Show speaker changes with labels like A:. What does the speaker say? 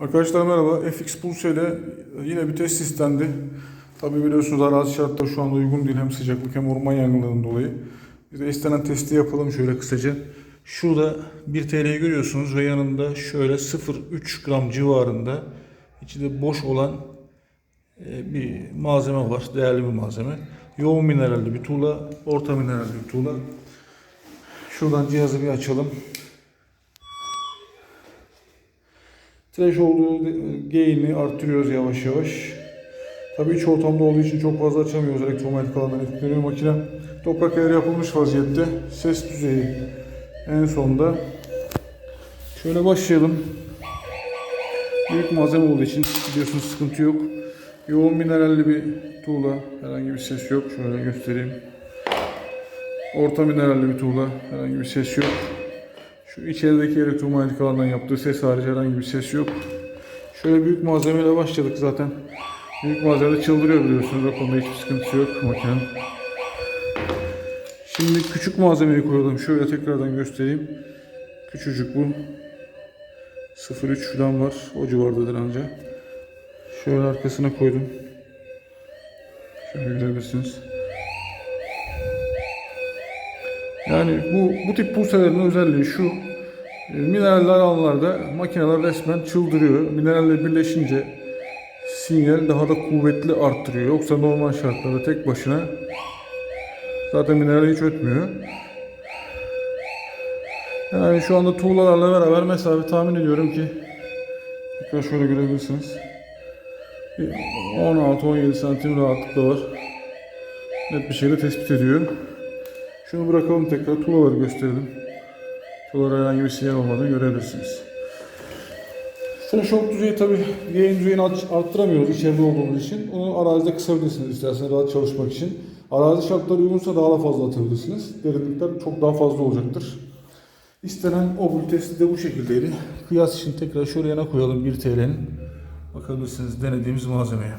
A: Arkadaşlar merhaba. FX Pulse ile yine bir test istendi. Tabi biliyorsunuz arazi şartları şu anda uygun değil. Hem sıcaklık hem orman yangınlarından dolayı. Biz de istenen testi yapalım şöyle kısaca. Şurada 1 TL'yi görüyorsunuz ve yanında şöyle 0,3 gram civarında içinde boş olan e, bir malzeme var. Değerli bir malzeme. Yoğun mineralli bir tuğla, orta mineralli bir tuğla. Şuradan cihazı bir açalım. Olduğu gain'i artırıyoruz yavaş yavaş. Tabii iç ortamda olduğu için çok fazla açamıyoruz elektromanyetik alandan etkileniyor makine. Toprak ayarı yapılmış vaziyette. Ses düzeyi en sonda. Şöyle başlayalım. Büyük malzeme olduğu için biliyorsunuz sıkıntı yok. Yoğun mineralli bir tuğla. Herhangi bir ses yok. Şöyle göstereyim. Orta mineralli bir tuğla. Herhangi bir ses yok. Şu içerideki elektromanyetik alandan yaptığı ses hariç herhangi bir ses yok. Şöyle büyük malzemeyle başladık zaten. Büyük malzeme çıldırıyor biliyorsunuz. O konuda hiçbir sıkıntısı yok makinenin. Şimdi küçük malzemeyi koyalım. Şöyle tekrardan göstereyim. Küçücük bu. 0.3 falan var. O civardadır anca. Şöyle arkasına koydum. Şöyle görebilirsiniz. Yani bu, bu tip pulselerin özelliği şu. e, Mineraller alanlarda makineler resmen çıldırıyor. Mineralle birleşince sinyal daha da kuvvetli arttırıyor. Yoksa normal şartlarda tek başına zaten mineral hiç ötmüyor. Yani şu anda tuğlalarla beraber mesafe tahmin ediyorum ki tekrar şöyle görebilirsiniz. Bir 16-17 santim rahatlıkla var. Net bir şekilde tespit ediyor. Şunu bırakalım tekrar tuğlaları gösterelim. Tuğlalara herhangi bir sinyal olmadığını görebilirsiniz. Threshold düzeyi tabi gain düzeyini art- arttıramıyoruz içeride olduğumuz için. Onu arazide kısabilirsiniz isterseniz rahat çalışmak için. Arazi şartları uygunsa daha da fazla atabilirsiniz. Derinlikler çok daha fazla olacaktır. İstenen obül testi de bu şekildeydi. Kıyas için tekrar şöyle yana koyalım 1 TL'nin. Bakabilirsiniz denediğimiz malzemeye.